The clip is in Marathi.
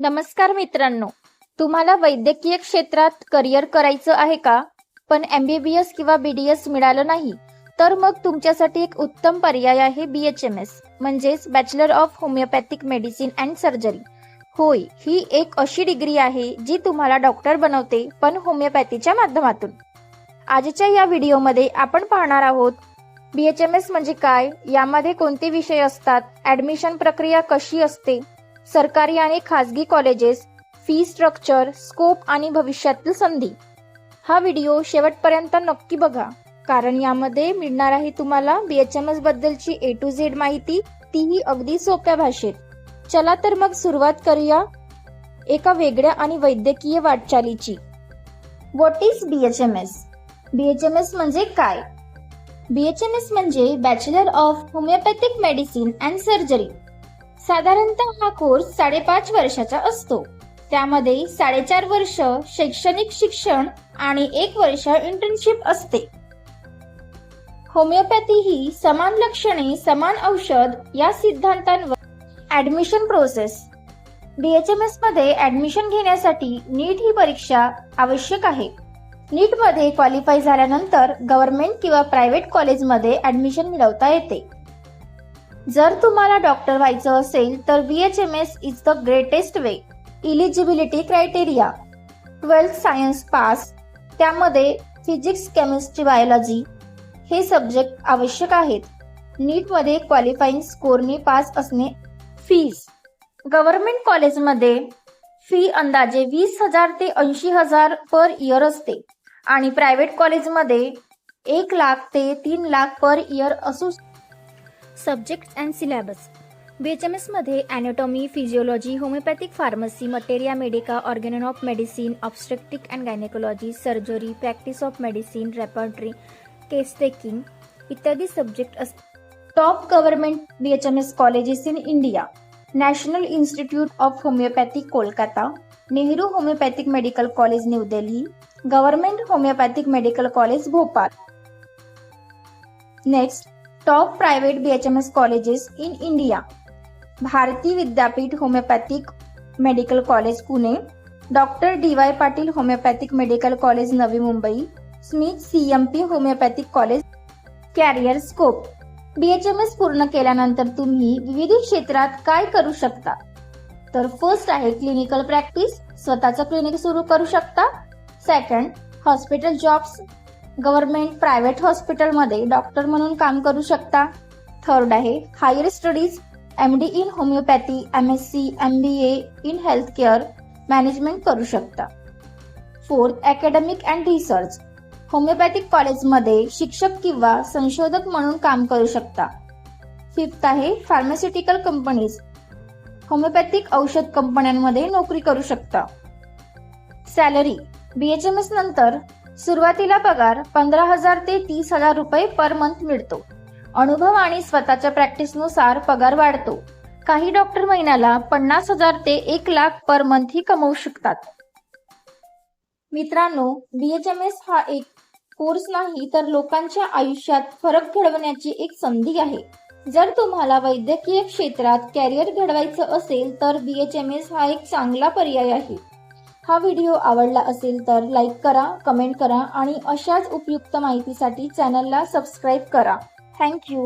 नमस्कार मित्रांनो. तुम्हाला वैद्यकीय क्षेत्रात करिअर करायचं आहे का? पण एम बी बी एस किंवा बी डी एस मिळालं नाही तर मग तुमच्यासाठी एक उत्तम पर्याय आहे बी एच एम एस म्हणजेच bachelor of homeopathic medicine and surgery होय ही एक अशी डिग्री आहे जी तुम्हाला डॉक्टर बनवते पण होमिओपॅथीच्या माध्यमातून. आजच्या या व्हिडिओमध्ये आपण पाहणार आहोत बी एच एम एस म्हणजे काय? यामध्ये कोणते विषय असतात? ऍडमिशन प्रक्रिया कशी असते? सरकारी आणि खाजगी कॉलेजेस फी स्ट्रक्चर स्कोप आणि भविष्यातील संधी. हा व्हिडिओ शेवटपर्यंत नक्की बघा. कारण यामध्ये मिळणार आहे तुम्हाला बी एच एम बद्दलची ए टू झेड माहिती. तीही अगदी सोप्या भाषेत. चला तर मग सुरुवात करूया. एका वेगळ्या आणि वैद्यकीय वाटचालीची. What is B H M S B H M S म्हणजे काय? बी एच एम एस म्हणजे bachelor of homeopathic medicine and surgery साधारणतः हा कोर्स साडेपाच वर्षाचा असतो. त्यामध्ये साडेचार वर्ष शैक्षणिक शिक्षण आणि एक वर्ष इंटर्नशिप असते. होमिओपॅथी ही समान लक्षणे समान औषध या सिद्धांतांवर ऍडमिशन प्रोसेस बीएचएमएसमध्ये ऍडमिशन घेण्यासाठी नीट ही परीक्षा आवश्यक आहे. नीटमध्ये क्वालिफाय झाल्यानंतर गव्हर्नमेंट किंवा प्रायव्हेट कॉलेजमध्ये ऍडमिशन मिळवता येते. जर तुम्हाला डॉक्टर व्हायचं असेल तर B H M S is the greatest way eligibility criteria twelfth science pass त्यामध्ये फिजिक्स केमिस्ट्री बायोलॉजी हे सब्जेक्ट आवश्यक आहेत. नीटमध्ये क्वालिफाईंग स्कोरने पास असणे फीज गव्हर्नमेंट कॉलेजमध्ये फी अंदाजे वीस हजार ते ऐंशी हजार पर इयर असते. आणि प्रायव्हेट कॉलेजमध्ये एक लाख ते तीन लाख पर इयर असू subjects and syllabus B H M एसमध्ये anatomy physiology homeopathic pharmacy materia medica organon of medicine obstetrics and gynaecology surgery practice of medicine repertory case taking इत्यादी सब्जेक्ट असतात top government B H M S colleges in India National Institute of homeopathic Kolkata Nehru homeopathic medical college new Delhi government homeopathic medical college Bhopal next top private B H M S colleges in India Bharati Vidyapeeth homeopathic medical college Pune doctor D Y Patil homeopathic medical college Navi Mumbai Smith C M P homeopathic college career scope BHMS पूर्ण केल्यानंतर तुम्ही विविध क्षेत्रात काय करू शकता? तर फर्स्ट आहे क्लिनिकल प्रॅक्टिस स्वतःचं क्लिनिक सुरू करू शकता. Second hospital jobs government private हॉस्पिटलमध्ये डॉक्टर म्हणून काम करू शकता. थर्ड आहे higher studies M D in homeopathy M S C M B A in health care management करू शकता. Fourth academic and research homeopathic कॉलेजमध्ये शिक्षक किंवा संशोधक म्हणून काम करू शकता. फिफ्थ आहे फार्मास्युटिकल कंपनीज होमिओपॅथिक औषध कंपन्यांमध्ये नोकरी करू शकता. सॅलरी बी एच एम नंतर सुरुवातीला पगार पंधरा हजार ते तीस हजार रुपये पर मंथ मिळतो. अनुभव आणि स्वतःच्या प्रॅक्टिसनुसार पगार वाढतो. काही डॉक्टर महिन्याला पन्नास हजार ते एक लाख पर मंथ ही कमवू शकतात. मित्रांनो बीएचएमएस हा एक कोर्स नाही तर लोकांच्या आयुष्यात फरक घडवण्याची एक संधी आहे. जर तुम्हाला वैद्यकीय क्षेत्रात कॅरियर घडवायचं असेल तर बीएचएमएस हा एक चांगला पर्याय आहे. हा व्हिडिओ आवडला असेल तर लाईक करा कमेंट करा आणि अशाच उपयुक्त माहितीसाठी चॅनलला सबस्क्राईब करा. थँक्यू